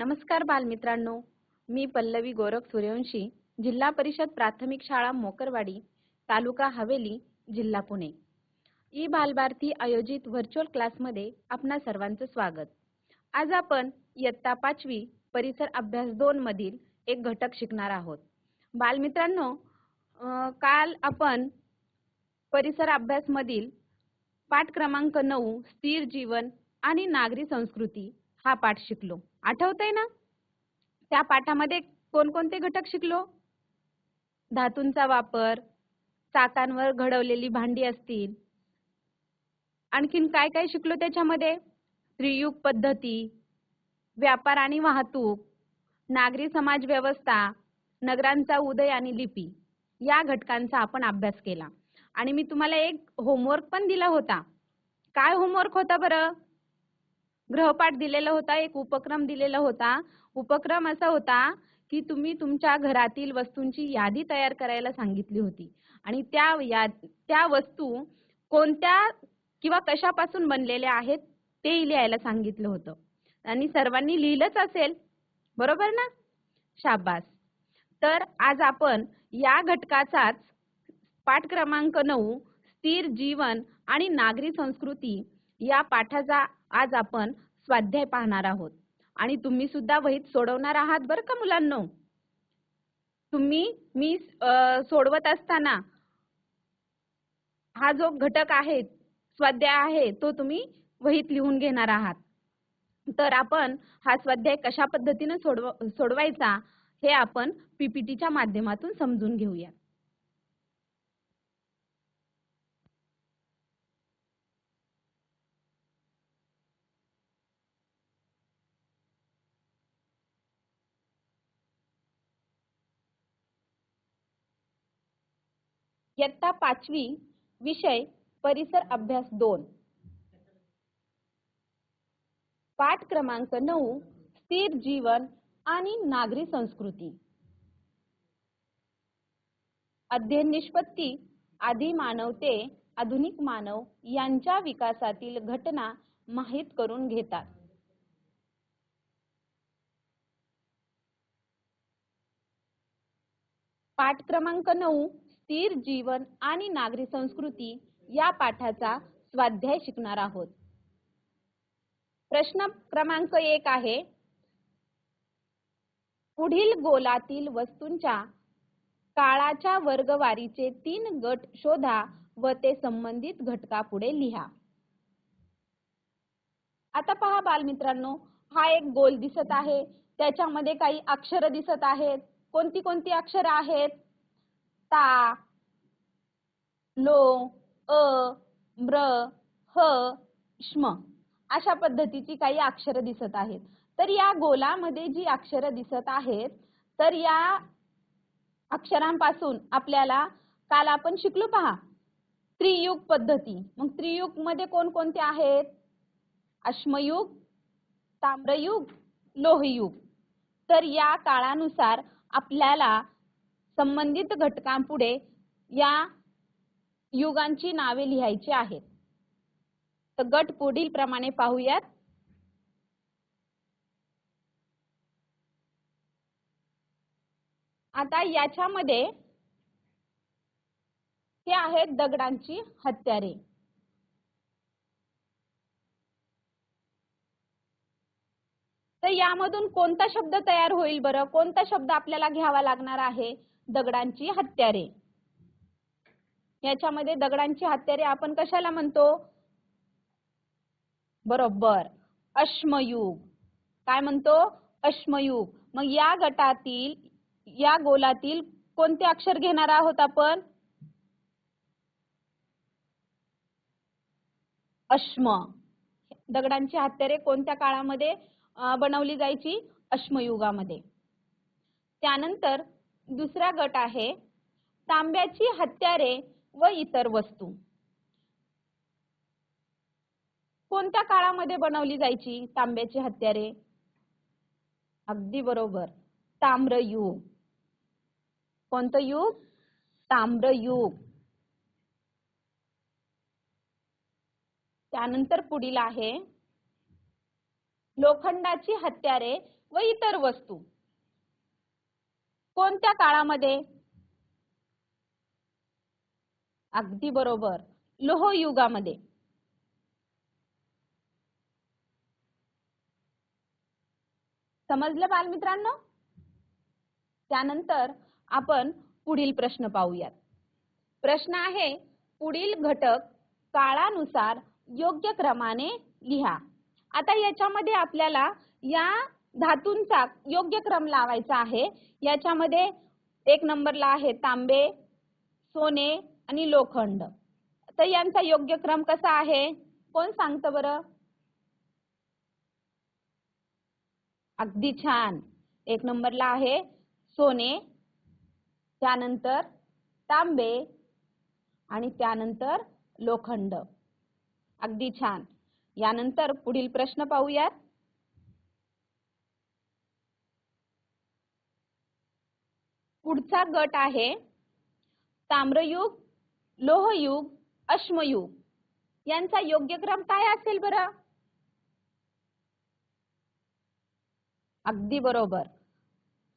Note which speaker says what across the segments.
Speaker 1: नमस्कार बालमित्रांनो. मी पल्लवी गोरख सूर्यवंशी जिल्हा परिषद प्राथमिक शाळा मोकरवाडी तालुका हवेली जिल्हा पुणे. ई बालभारती आयोजित व्हर्च्युअल क्लासमध्ये आपणा सर्वांचं स्वागत. आज आपण इयत्ता पाचवी परिसर अभ्यास दोन मधील एक घटक शिकणार आहोत. बालमित्रांनो काल आपण परिसर अभ्यास मधील पाठ क्रमांक नऊ स्थिर जीवन आणि नागरी संस्कृती हा पाठ शिकलो. आठवतंय ना? त्या पाठामध्ये कोणकोणते घटक शिकलो? धातूंचा वापर चाकांवर घडवलेली भांडी असतील. आणखीन काय काय शिकलो त्याच्यामध्ये? त्रियुग पद्धती व्यापार आणि वाहतूक नागरी समाज व्यवस्था नगरांचा उदय आणि लिपी या घटकांचा आपण अभ्यास केला. आणि मी तुम्हाला एक होमवर्क पण दिला होता. काय होमवर्क होता बरं? गृहपाठ दिलेला होता एक उपक्रम दिलेला होता. उपक्रम असा होता की तुम्ही तुमच्या घरातील वस्तूंची यादी तयार करायला सांगितली होती. आणि त्या या त्या वस्तू कोणत्या किंवा कशापासून बनलेल्या आहेत तेही लिहायला सांगितलं होतं. आणि सर्वांनी लिहिलंच असेल. बरोबर ना? शाबास. तर आज आपण या घटकाचाच पाठ क्रमांक नऊ स्थिर जीवन आणि नागरी संस्कृती या पाठाचा आज आपण स्वाध्याय पाहणार आहोत. आणि तुम्ही सुद्धा वहीत सोडवणार आहात बरं का मुलांनो? तुम्ही मी अं, सोडवत असताना हा जो घटक आहे स्वाध्याय आहे तो तुम्ही वहीत लिहून घेणार आहात. तर आपण हा स्वाध्याय कशा पद्धतीने सोडव सोडवायचा हे आपण पीपीटीच्या माध्यमातून समजून घेऊया इयत्ता पाचवी विषय परिसर अभ्यास दोन. पाठ क्रमांक नऊ स्थिर जीवन आणि नागरी संस्कृती. अध्ययन निष्पत्ती आधी मानव ते आधुनिक मानव यांच्या विकासातील घटना माहीत करून घेतात. पाठ क्रमांक नऊ स्थिर जीवन आणि नागरी संस्कृती या पाठाचा स्वाध्याय शिकणार आहोत. प्रश्न क्रमांक एक आहे पुढील गोलातील वस्तूंच्या काळाच्या वर्गवारीचे तीन गट शोधा व ते संबंधित घटकापुढे लिहा. आता पहा बालमित्रांनो हा एक गोल दिसत आहे. त्याच्यामध्ये काही अक्षर दिसत आहेत. कोणती कोणती अक्षर आहेत? ता लो अ ब्र ह श्म अशा पद्धतीची काही अक्षर दिसत आहेत. तर या गोलामध्ये जी अक्षर दिसत आहेत तर या अक्षरांपासून आपल्याला काल आपण शिकलो पहा. त्रियुग पद्धती. मग त्रियुगमध्ये कोणकोणते आहेत? अश्मयुग ताम्रयुग लोहयुग. तर या काळानुसार आपल्याला संबंधित घटकांपुढे या युगांची नावे लिहायची आहेत. तर गट पुढील प्रमाणे पाहूयात. आता याच्यामध्ये हे आहेत दगडांची हत्यारे. तर यामधून कोणता शब्द तयार होईल बरं? कोणता शब्द आपल्याला घ्यावा लागणार आहे? दगडांची हत्यारे. याच्यामध्ये दगडांची हत्यारे आपण कशाला म्हणतो? बरोबर. अश्मयुग. काय म्हणतो? अश्मयुग. मग या गटातील या गोलातील कोणते अक्षर घेणार आहोत आपण? अश्म. दगडांची हत्यारे कोणत्या काळामध्ये बनवली जायची? अश्मयुगामध्ये. त्यानंतर दुसरा गट आहे तांब्याची हत्यारे व इतर वस्तू. कोणत्या काळामध्ये बनवली जायची तांब्याची हत्यारे? अगदी बरोबर. ताम्रयुग. कोणतं युग? ताम्रयुग. त्यानंतर पुढील आहे लोखंडाची हत्यारे व इतर वस्तू. कोणत्या काळामध्ये? अगदी बरोबर. लोहयुगामध्ये. समजलं बालमित्रांनो? त्यानंतर आपण पुढील प्रश्न पाहूयात. प्रश्न आहे पुढील घटक काळानुसार योग्य क्रमाने लिहा. आता याच्यामध्ये आपल्याला या धातूंचा योग्य क्रम लावायचा आहे. याच्यामध्ये एक नंबरला आहे तांबे सोने आणि लोखंड. तर यांचा योग्य क्रम कसा आहे? कोण सांगतं बरं? अगदी छान. एक नंबरला आहे सोने त्यानंतर तांबे आणि त्यानंतर लोखंड. अगदी छान. यानंतर पुढील प्रश्न पाहूयात. पुढचा गट आहे ताम्रयुग लोहयुग अश्मयुग. यांचा योग्य क्रम काय असेल बरं? अगदी बरोबर.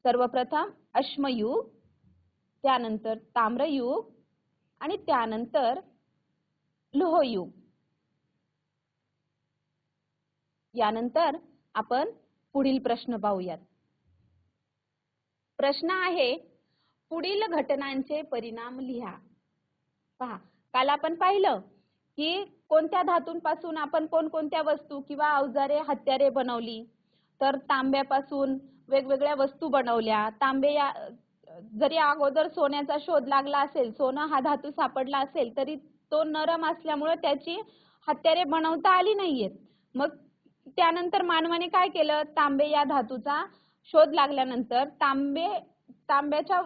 Speaker 1: सर्वप्रथम अश्मयुग त्यानंतर ताम्रयुग आणि त्यानंतर लोहयुग. यानंतर आपण पुढील प्रश्न पाहूयात. प्रश्न आहे पुढील घटनांचे परिणाम लिहा. पहा काल आपण पाहिलं की कोणत्या धातूंपासून आपण कोणकोणत्या वस्तू किंवा अवजारे हत्यारे बनवली? तर तांब्यापासून वेगवेगळ्या वस्तू बनवल्या. तांबे या जरी अगोदर सोन्याचा शोध लागला असेल सोनं हा धातू सापडला असेल तरी तो नरम असल्यामुळे त्याची हत्यारे बनवता आली नाहीयेत. मग त्यानंतर मानवाने काय केलं? तांबे या धातूचा शोध लागल्यानंतर तांबे तांब्याच्या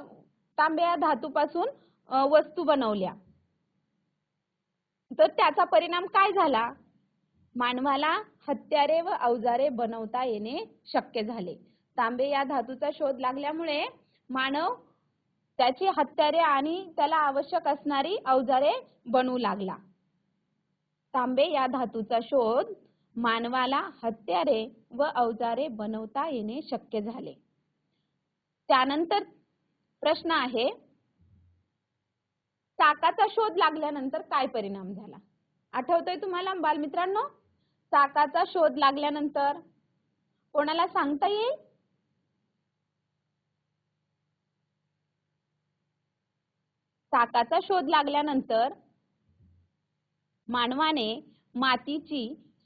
Speaker 1: तांबे या धातूपासून वस्तू बनवल्या. तर त्याचा परिणाम काय झाला? मानवाला हत्यारे व अवजारे बनवता येणे शक्य झाले. तांबे या धातूचा शोध लागल्यामुळे मानव त्याची हत्यारे आणि त्याला आवश्यक असणारी अवजारे बनवू लागला. तांबे या धातूचा शोध मानवाला हत्यारे व अवजारे बनवता येणे शक्य झाले. त्यानंतर प्रश्न आहे चाकाचा शोध लागल्यानंतर काय परिणाम झाला? आठवतोय तुम्हाला बालमित्रांनो? चाकाचा शोध लागल्यानंतर कोणाला सांगता येईल? चाकाचा शोध लागल्यानंतर मानवाने मातीची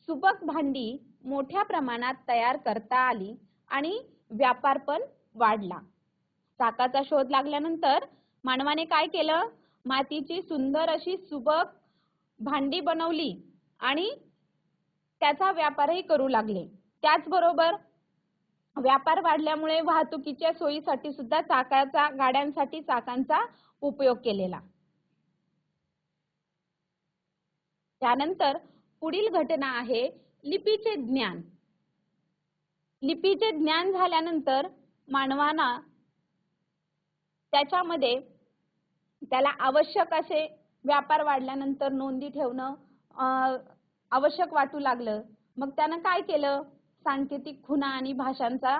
Speaker 1: सुबक भांडी मोठ्या प्रमाणात तयार करता आली आणि व्यापार पण वाढला. चाकाचा शोध लागल्यानंतर मानवाने काय केलं? मातीची सुंदर अशी सुबक भांडी बनवली आणि त्याचा व्यापारही करू लागले. त्याचबरोबर व्यापार वाढल्यामुळे वाहतुकीच्या सोयीसाठी सुद्धा चाकाचा गाड्यांसाठी चाकांचा उपयोग केलेला. त्यानंतर पुढील घटना आहे लिपीचे ज्ञान. लिपीचे ज्ञान झाल्यानंतर मानवाना त्याच्यामध्ये त्याला आवश्यक असे व्यापार वाढल्यानंतर नोंदी ठेवणं आवश्यक वाटू लागलं. मग त्यानं काय केलं? सांकेतिक खुणा आणि भाषांचा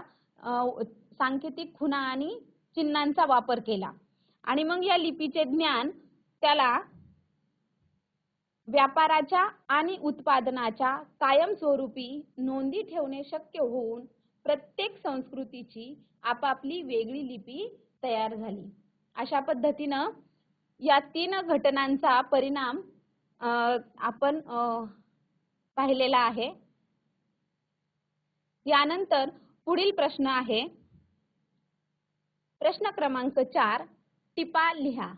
Speaker 1: सांकेतिक खुणा आणि चिन्हांचा वापर केला. आणि मग या लिपीचे ज्ञान त्याला व्यापाराच्या आणि उत्पादनाच्या कायमस्वरूपी नोंदी ठेवणे शक्य होऊन प्रत्येक संस्कृतीची आपापली वेगळी लिपी तयार झाली. अशा पद्धतीनं या तीन घटनांचा परिणाम आपण पाहिलेला आहे. यानंतर पुढील प्रश्न आहे. प्रश्न क्रमांक चार टिपा लिहा.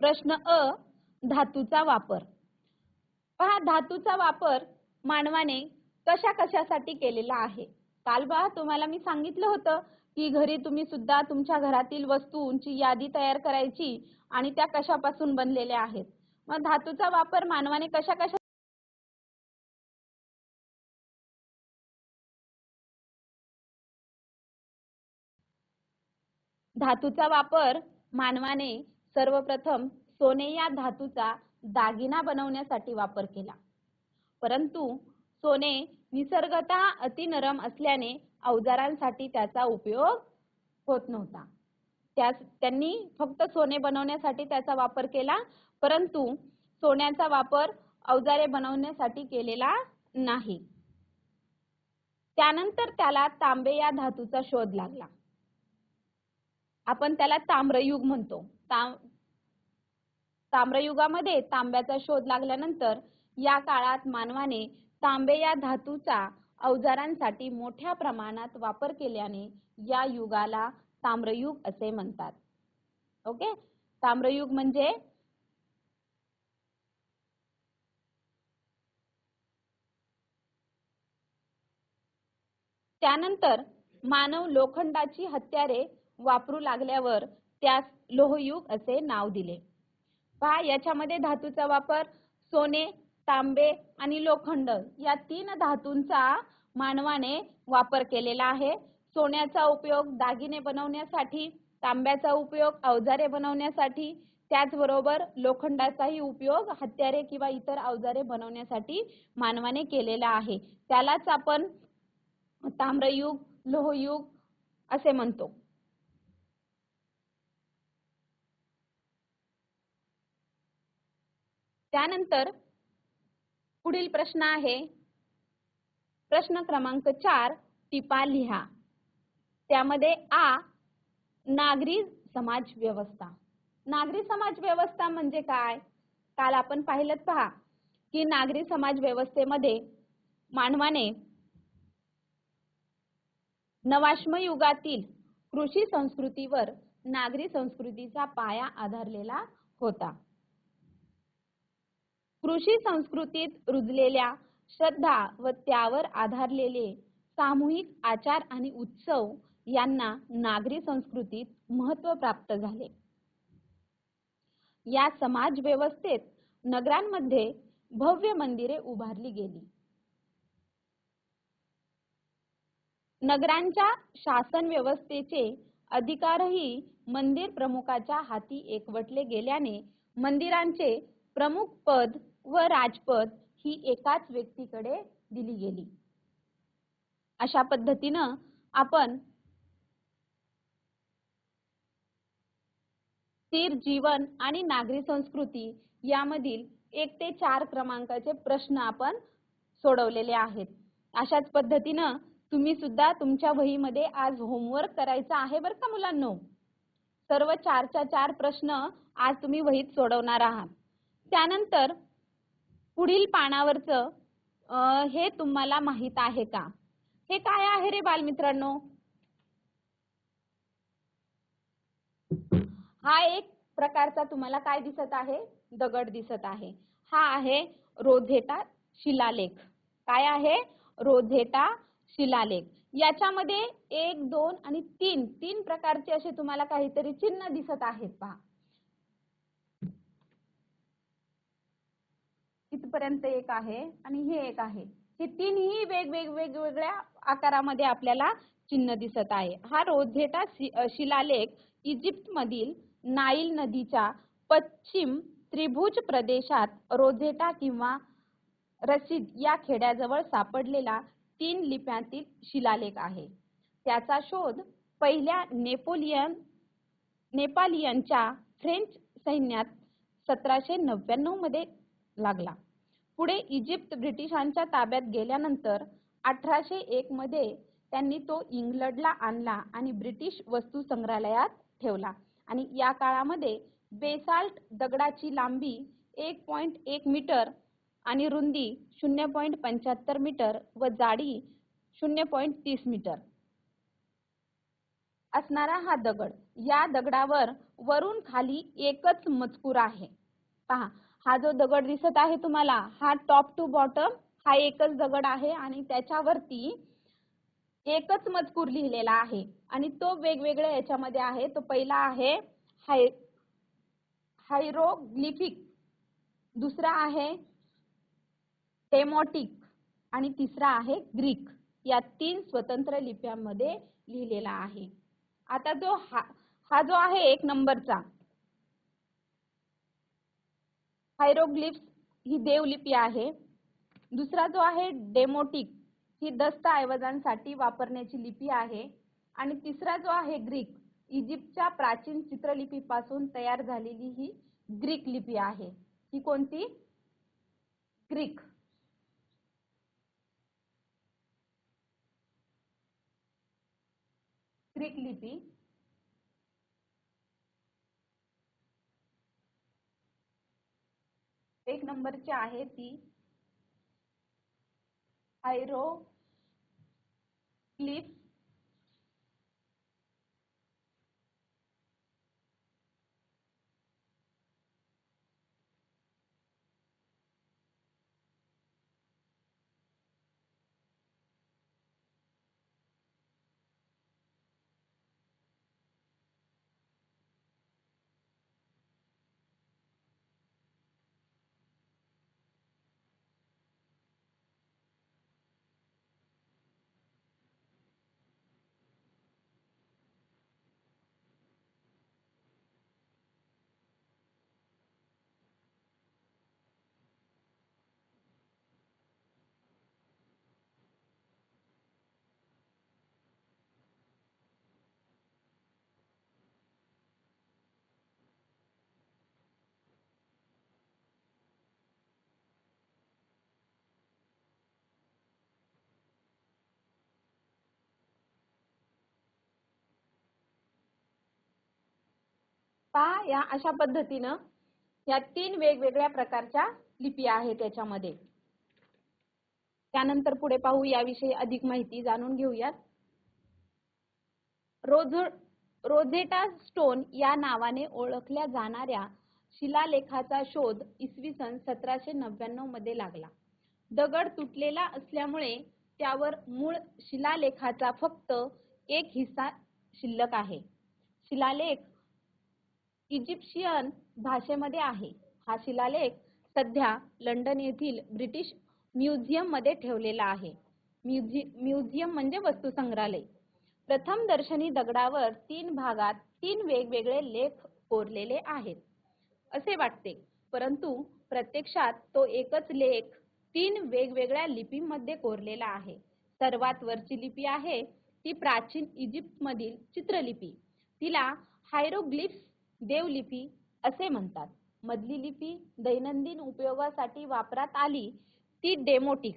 Speaker 1: प्रश्न अ धातूचा वापर. पहा धातूचा वापर मानवाने कशा कशासाठी केलेला आहे? काल बा तुम्हाला मी सांगितलं होतं की घरी तुम्ही सुद्धा तुमच्या घरातील वस्तूंची यादी तयार करायची आणि त्या कशापासून बनलेल्या आहेत. मग धातूचा वापर मानवाने कशा कशा धातूचा वापर मानवाने सर्वप्रथम सोने या धातूचा दागिना बनवण्यासाठी वापर केला. परंतु सोने निसर्गतः अतिनरम असल्याने अवजारांसाठी त्याचा उपयोग होत नव्हता. त्यास त्यांनी फक्त सोने बनवण्यासाठी त्याचा वापर केला परंतु सोन्याचा वापर अवजारे बनवण्यासाठी केलेला नाही. त्यानंतर त्याला तांबे या धातूचा शोध लागला. आपण त्याला ताम्रयुग म्हणतो. ताम्रयुगामध्ये तांब्याचा शोध लागल्यानंतर या काळात मानवाने तांबे या धातूचा अवजारांसाठी मोठ्या प्रमाणात वापर केल्याने या युगाला ताम्रयुग असे म्हणतात. ओके ताम्रयुग म्हणजे त्यानंतर मानव लोखंडाची हत्यारे वापरू लागल्यावर त्यास लोहयुग असे नाव दिले. पहा याच्यामध्ये धातूचा वापर सोने तांबे आणि लोखंड या तीन धातूंचा मानवाने वापर केलेला आहे. सोन्याचा उपयोग दागिने बनवण्यासाठी तांब्याचा उपयोग अवजारे बनवण्यासाठी त्याचबरोबर लोखंडाचाही उपयोग हत्यारे किंवा इतर अवजारे बनवण्यासाठी मानवाने केलेला आहे. त्यालाच आपण ताम्रयुग लोहयुग असे म्हणतो. त्यानंतर पुढील प्रश्न आहे. प्रश्न क्रमांक चार टिपा लिहा. त्यामध्ये आ नागरी समाज व्यवस्था. नागरी समाज व्यवस्था म्हणजे काय? काल आपण पाहिलं पहा की नागरी समाज व्यवस्थेमध्ये मानवाने नवाश्म युगातील कृषी संस्कृतीवर नागरी संस्कृतीचा पाया आधारलेला होता. कृषी संस्कृतीत रुजलेल्या श्रद्धा व त्यावर आधारलेले सामूहिक आचार आणि उत्सव यांना नागरी संस्कृतीत महत्त्व प्राप्त झाले. या समाज व्यवस्थेत नगरांमध्ये भव्य मंदिरे उभारली गेली. नगरांच्या शासन व्यवस्थेचे अधिकारही मंदिर प्रमुखाच्या हाती एकवटले गेल्याने मंदिरांचे प्रमुख पद व राजपद ही एकाच व्यक्तीकडे दिली गेली. अशा पद्धतीनं आपण स्थिर जीवन आणि नागरी संस्कृती यामधील एक ते चार क्रमांकाचे प्रश्न आपण सोडवलेले आहेत. अशाच पद्धतीनं तुम्ही सुद्धा तुमच्या वहीमध्ये आज होमवर्क करायचा आहे बरं का मुलांनो? सर्व चारच्या चार प्रश्न आज तुम्ही वहीत सोडवणार आहात. त्यानंतर पुढील पानावरचं हे तुम्हाला माहीत आहे का? हे काय आहे रे बालमित्रांनो? हा एक प्रकारचा तुम्हाला काय दिसत आहे? दगड दिसत आहे. हा आहे रोझेटा शिलालेख. काय आहे? रोझेटा शिलालेख. याच्यामध्ये एक दोन आणि तीन तीन प्रकारचे असे तुम्हाला काहीतरी चिन्ह दिसत आहेत पहा. इथपर्यंत एक आहे आणि हे एक आहे. हे तीनही वेगवेग वेगवेगळ्या आकारामध्ये आपल्याला चिन्ह दिसत आहे. हा रोझेटा शिलालेख इजिप्त मधील नाईल नदीच्या पश्चिम त्रिभुज प्रदेशात रोझेटा किंवा रशीद या खेड्याजवळ सापडलेला तीन लिप्यांतील शिलालेख आहे. त्याचा शोध पहिल्या नेपोलियन नेपालियनच्या फ्रेंच सैन्यात सतराशे नव्याण्णवमध्ये लागला. पुढे इजिप्त ब्रिटिशांच्या ताब्यात गेल्यानंतर अठराशे एक मध्ये त्यांनी तो इंग्लंडला आणला आणि ब्रिटिश वस्तू संग्रहालयात ठेवला. आणि या काळामध्ये बेसाल्ट दगडाची लांबी एक पॉइंट एक मीटर आणि रुंदी शून्य पॉईंट पंच्याहत्तर मीटर व जाडी शून्य पॉईंट तीस मीटर. असणारा हा दगड या दगडावर वरून खाली एकच मजकूर आहे. पहा हा जो दगड दिसत आहे तुम्हाला हा टॉप टू बॉटम हा एकच दगड आहे आणि त्याच्यावरती एकच मजकूर लिहिलेला आहे. आणि तो वेगवेगळ्या याच्यामध्ये आहे. तो पहिला आहे हाय हायरोग्लिफिक. दुसरा आहे टेमॉटिक आणि तिसरा आहे ग्रीक. या तीन स्वतंत्र लिप्यांमध्ये लिहिलेला आहे. आता जो हा हा जो आहे एक नंबरचा हायरोग्लिप्स ही देवलिपी आहे. दुसरा जो आहे डेमोटिक ही दस्तऐवजांसाठी वापरण्याची लिपी आहे. आणि तिसरा जो आहे ग्रीक इजिप्तच्या प्राचीन चित्रलिपीपासून तयार झालेली ही ग्रीक लिपी आहे. ही कोणती? ग्रीक. ग्रीक लिपी. एक नंबरची आहे ती. हायरोग्लिफ पहा या अशा पद्धतीनं या तीन वेगवेगळ्या प्रकारच्या लिपी आहेत त्याच्यामध्ये त्यानंतर पुढे पाहू याविषयी अधिक माहिती जाणून घेऊयात. रोज रोझेटा स्टोन या नावाने ओळखल्या जाणाऱ्या शिलालेखाचा शोध इसवी सन सतराशे नव्याण्णवमध्ये लागला. दगड तुटलेला असल्यामुळे त्यावर मूळ शिलालेखाचा फक्त एक हिस्सा शिल्लक आहे. शिलालेख इजिप्शियन भाषेमध्ये आहे. हा शिलालेख सध्या लंडन येथील ब्रिटिश म्युझियममध्ये ठेवलेला आहे. म्युझि म्युझियम म्हणजे वस्तू संग्रहालय प्रथम दर्शनी दगडावर तीन भागात तीन वेगवेगळे लेख कोरलेले आहेत. असे वाटते परंतु प्रत्यक्षात तो एकच लेख तीन वेगवेगळ्या लिपीमध्ये कोरलेला आहे. सर्वात वरची लिपी आहे ती प्राचीन इजिप्त मधील चित्रलिपी. तिला हायरोग्लिफ्स देवलिपी असे म्हणतात. मधली लिपी दैनंदिन उपयोगासाठी वापरात आली ती डेमोटिक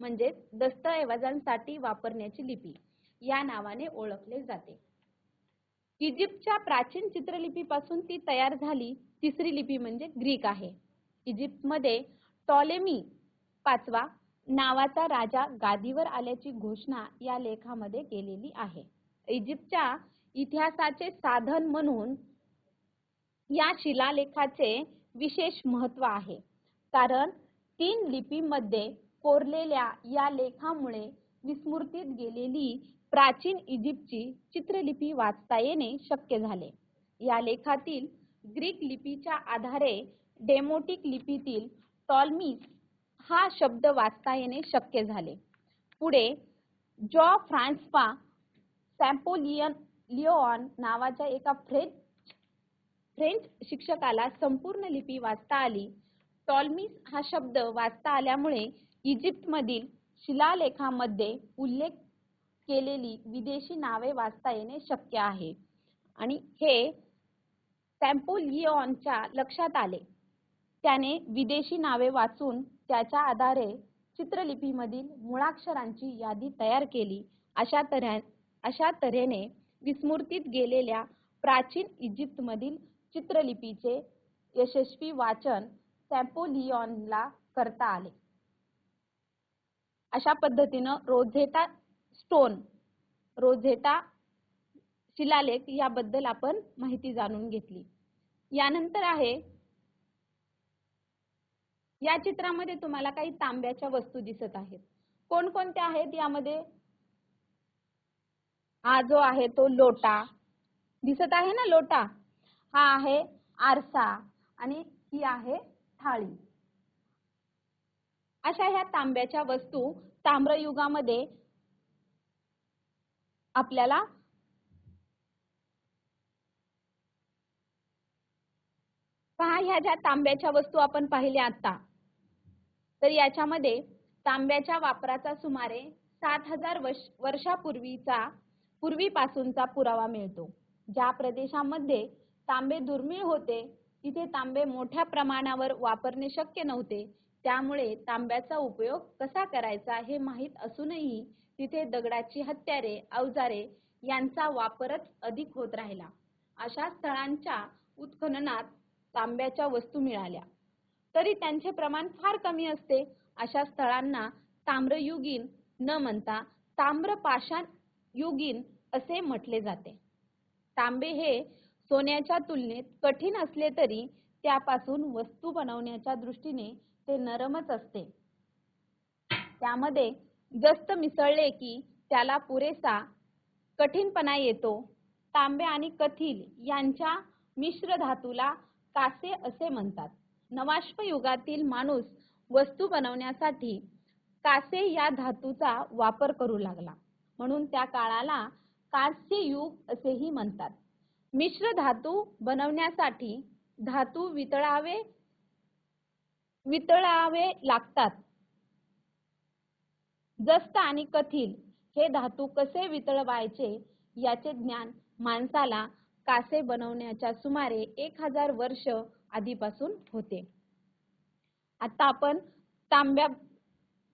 Speaker 1: म्हणजे दस्तऐवजांसाठी वापरण्याची लिपी या नावाने ओळखले जाते. इजिप्तच्या प्राचीन चित्रलिपीपासून ती तयार झाली. तिसरी लिपी म्हणजे ग्रीक आहे. इजिप्तमध्ये टॉलेमी पाचवा नावाचा राजा गादीवर आल्याची घोषणा या लेखामध्ये केलेली आहे. इजिप्तच्या इतिहासाचे साधन म्हणून या शिलालेखाचे विशेष महत्त्व आहे. कारण तीन लिपीमध्ये कोरलेल्या या लेखामुळे विस्मृतीत गेलेली प्राचीन इजिप्तची चित्रलिपी वाचता येणे शक्य झाले. या लेखातील ग्रीक लिपीच्या आधारे डेमोटिक लिपीतील टॉलमीस हा शब्द वाचता येणे शक्य झाले. पुढे जॉ फ्रान्सपा सॅम्पोलियन लिओन नावाच्या एका फ्रेंच फ्रेंच शिक्षकाला संपूर्ण लिपी वाचता आली. टॉलमीस हा शब्द वाचता आल्यामुळे इजिप्तमधील शिलालेखामध्ये उल्लेख केलेली विदेशी नावे वाचता येणे शक्य आहे. आणि हे सॅम्पोलिओनच्या लक्षात आले. त्याने विदेशी नावे वाचून त्याच्या आधारे चित्रलिपीमधील मुळाक्षरांची यादी तयार केली. अशा तऱ्हे अशा तऱ्हेने विस्मृतीत गेलेल्या प्राचीन इजिप्तमधील चित्रलिपीचे यशस्वी वाचन सॅम्पोलिओनला करता आले. अशा पद्धतीनं रोझेटा स्टोन रोझेटा शिलालेख याबद्दल आपण माहिती जाणून घेतली. यानंतर आहे या चित्रामध्ये तुम्हाला काही तांब्याच्या वस्तू दिसत आहेत. कोणकोणत्या आहेत यामध्ये? हा जो आहे तो लोटा. दिसत आहे ना लोटा? हा आहे आरसा आणि ही आहे थाळी. अशा ह्या तांब्याच्या वस्तू ताम्रयुगामध्ये आपल्याला पहा ह्या ज्या तांब्याच्या वस्तू आपण पाहिल्या आता तर याच्यामध्ये तांब्याच्या वापराचा सुमारे सात हजार वर्ष वर्षापूर्वीचा पूर्वीपासूनचा पुरावा मिळतो. ज्या प्रदेशामध्ये तांबे दुर्मिळ होते. तिथे तांबे मोठ्या प्रमाणावर वापरणे शक्य नव्हते. त्यामुळे तांब्याचा उपयोग कसा करायचा हे माहीत असूनही तिथे दगडाची हत्यारे अवजारे यांचा वापरच अधिक होत राहिला. अशा स्थळांच्या उत्खननात तांब्याच्या वस्तू मिळाल्या. तरी त्यांचे प्रमाण फार कमी असते. अशा स्थळांना ताम्रयुगीन न म्हणता ताम्रपाषाण युगीन असे म्हटले जाते. तांबे हे सोन्याच्या तुलनेत कठीण असले तरी त्यापासून वस्तू बनवण्याच्या दृष्टीने ते नरमच असते. त्यामध्ये जस्त मिसळले की त्याला पुरेसा कठीणपणा येतो. तांबे आणि कथील यांच्या मिश्र धातूला कासे असे म्हणतात. नवाश्म युगातील माणूस वस्तू बनवण्यासाठी कासे या धातूचा वापर करू लागला. म्हणून त्या काळाला कांस्य युग असेही म्हणतात. मिश्र धातू बनवण्यासाठी धातू वितळावे वितळावे लागतात. जस्त आणि कथील हे धातू कसे वितळवायचे याचे ज्ञान माणसाला कासे बनवण्याच्या सुमारे एक हजार वर्ष आधीपासून होते. आता आपण तांब्या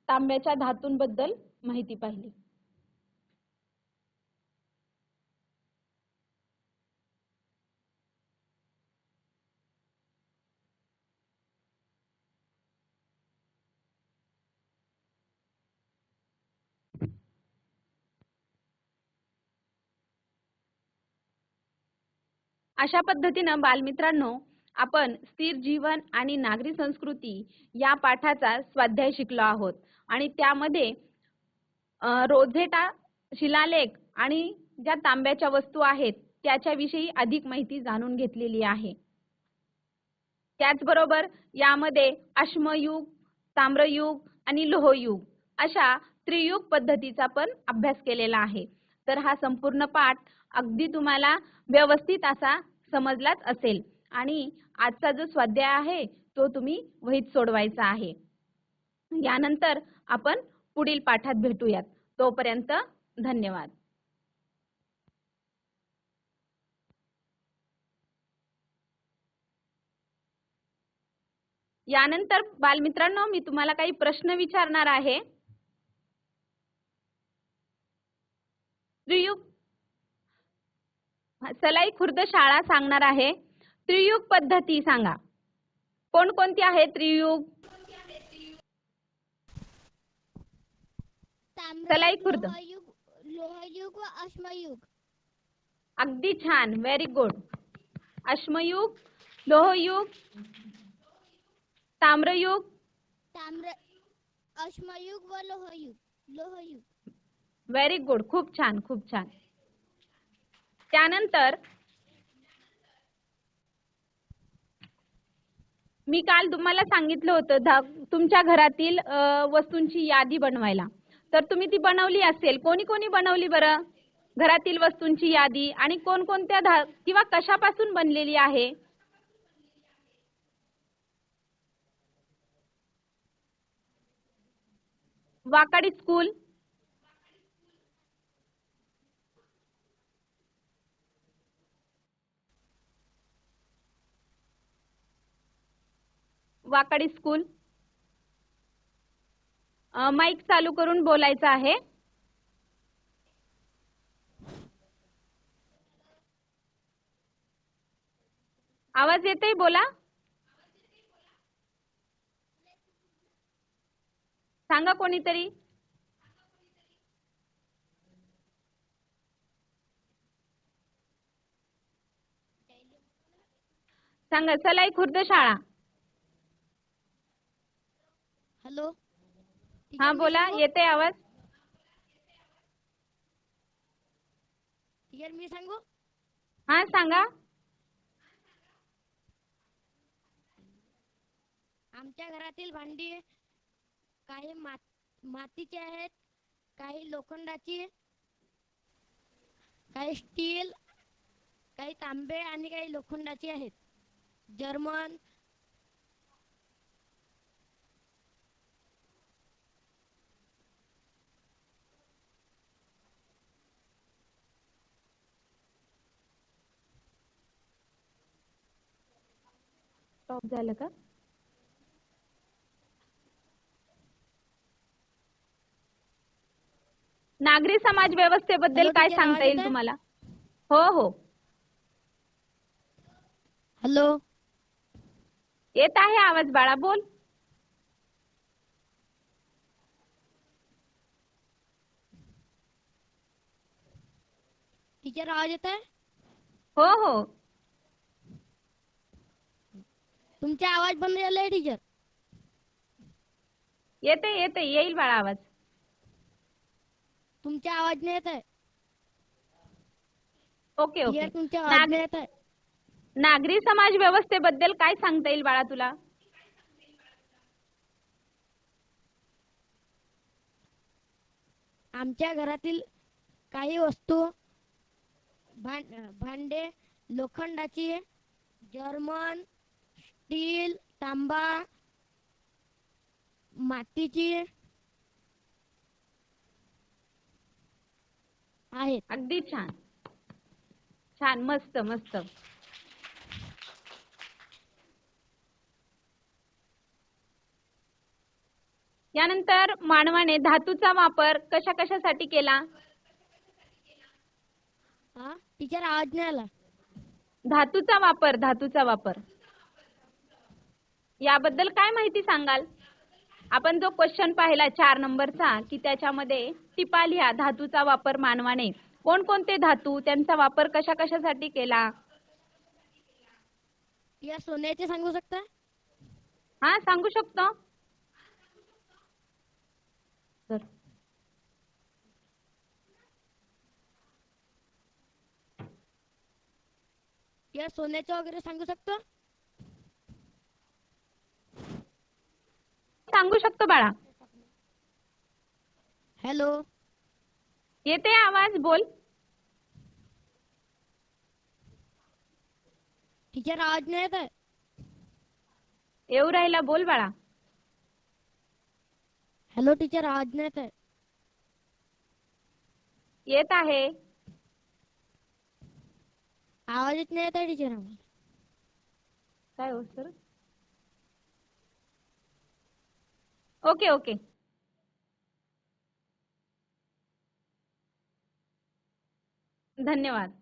Speaker 1: तांब्याच्या धातूंबद्दल माहिती पाहिली. अशा पद्धतीनं बालमित्रांनो आपण स्थिर जीवन आणि नागरी संस्कृती या पाठाचा स्वाध्याय शिकलो आहोत. आणि त्यामध्ये रोझेटा शिलालेख आणि ज्या तांब्याच्या वस्तू आहेत त्याच्याविषयी अधिक माहिती जाणून घेतलेली आहे. त्याचबरोबर यामध्ये अश्मयुग ताम्रयुग आणि लोहयुग अशा त्रियुग पद्धतीचा पण अभ्यास केलेला आहे. तर हा संपूर्ण पाठ अगदी तुम्हाला व्यवस्थित असा समजलाच असेल. आणि आजचा जो स्वाध्याय आहे तो तुम्ही वहीत सोडवायचा आहे. यानंतर आपण पुढील पाठात भेटूयात. तोपर्यंत धन्यवाद. यानंतर बालमित्रांनो मी तुम्हाला काही प्रश्न विचारणार आहे. त्रियुग सलाई खुर्द शाळा सांगणार आहे. त्रियुग पद्धती सांगा. कोणकोणती आहे त्रियुग? सलाई खुर्द.
Speaker 2: लोहयुग लोहयुग व अश्मयुग.
Speaker 1: अगदी छान व्हेरी गुड अश्मयुग लोहयुग ताम्रयुग.
Speaker 2: ताम्र अश्मयुग व लोहयुग लोहयुग.
Speaker 1: व्हेरी गुड खूप छान खूप छान. त्यानंतर मी काल तुम्हाला सांगितलं होतं धा- तुमच्या घरातील वस्तूंची यादी बनवायला. तर तुम्ही ती बनवली असेल कोणी कोणी बनवली बरं? घरातील वस्तूंची यादी आणि कोणकोणत्या धा किंवा कशापासून बनलेली आहे? Wakadi school Wakadi school mic चालू करून बोलायचं आहे. आवाज येतोय बोला? सांगा कोणीतरी. सांगा सलाई खुर्द शाळा.
Speaker 2: हॅलो?
Speaker 1: हा बोला येते आवाज.
Speaker 2: टीचर मी सांगू?
Speaker 1: हा सांगा.
Speaker 2: आमच्या घरातील भांडी काही मात मातीची आहेत काही लोखंडाची काही स्टील काही तांबे आणि काही लोखंडाची आहेत. जर्मन
Speaker 1: स्टॉप झालं का? नागरी समाज व्यवस्थेबद्दल काय सांगता येईल? तुम्हाला? हो हो.
Speaker 2: हॅलो
Speaker 1: येत आहे आवाज बाळा बोल.
Speaker 2: टीचर आवाज येत आहे
Speaker 1: हो हो.
Speaker 2: तुमचा आवाज बंद झालाय टीचर
Speaker 1: येते येते येईल बाळा आवाज.
Speaker 2: तुमचा आवाज नाही येत आहे.
Speaker 1: Okay okay.
Speaker 2: टीचर तुमचा आवाज नाही येत आहे?
Speaker 1: नागरी समाज व्यवस्थेबद्दल काय सांगता येईल बाळा तुला?
Speaker 2: आमच्या घरातील काही वस्तू भां- भांडे लोखंडाची जर्मन स्टील तांबा मातीची आहेत.
Speaker 1: अगदी छान. छान मस्त मस्त. यानंतर मानवाने धातूचा वापर कशा कशासाठी केला?
Speaker 2: हा टीचर आवाज नाही आला.
Speaker 1: धातूचा वापर धातूचा वापर. याबद्दल काय माहिती सांगाल? आपण जो क्वेश्चन पाहिला चार नंबरचा की त्याच्यामध्ये टिपा लिहा धातूचा वापर मानवाने. कोणकोणते धातू त्यांचा वापर कशा कशासाठी केला?
Speaker 2: या सोन्याचे सांगू शकता?
Speaker 1: हा सांगू शकतो. सर
Speaker 2: या सोन्याचं वगैरे सांगू शकतो?
Speaker 1: सांगू शकतो बाळा?
Speaker 2: हॅलो.
Speaker 1: येते आवाज बोल.
Speaker 2: टीचर आवाज नाही येत आहे.
Speaker 1: येऊ राहिला बोल बाळा.
Speaker 2: हॅलो टीचर आवाज नाही येत आहे.
Speaker 1: येत आहे.
Speaker 2: आवाज येत नाही येत आहे टीचर आम्हाला.
Speaker 1: काय हो सर ओके ओके. धन्यवाद.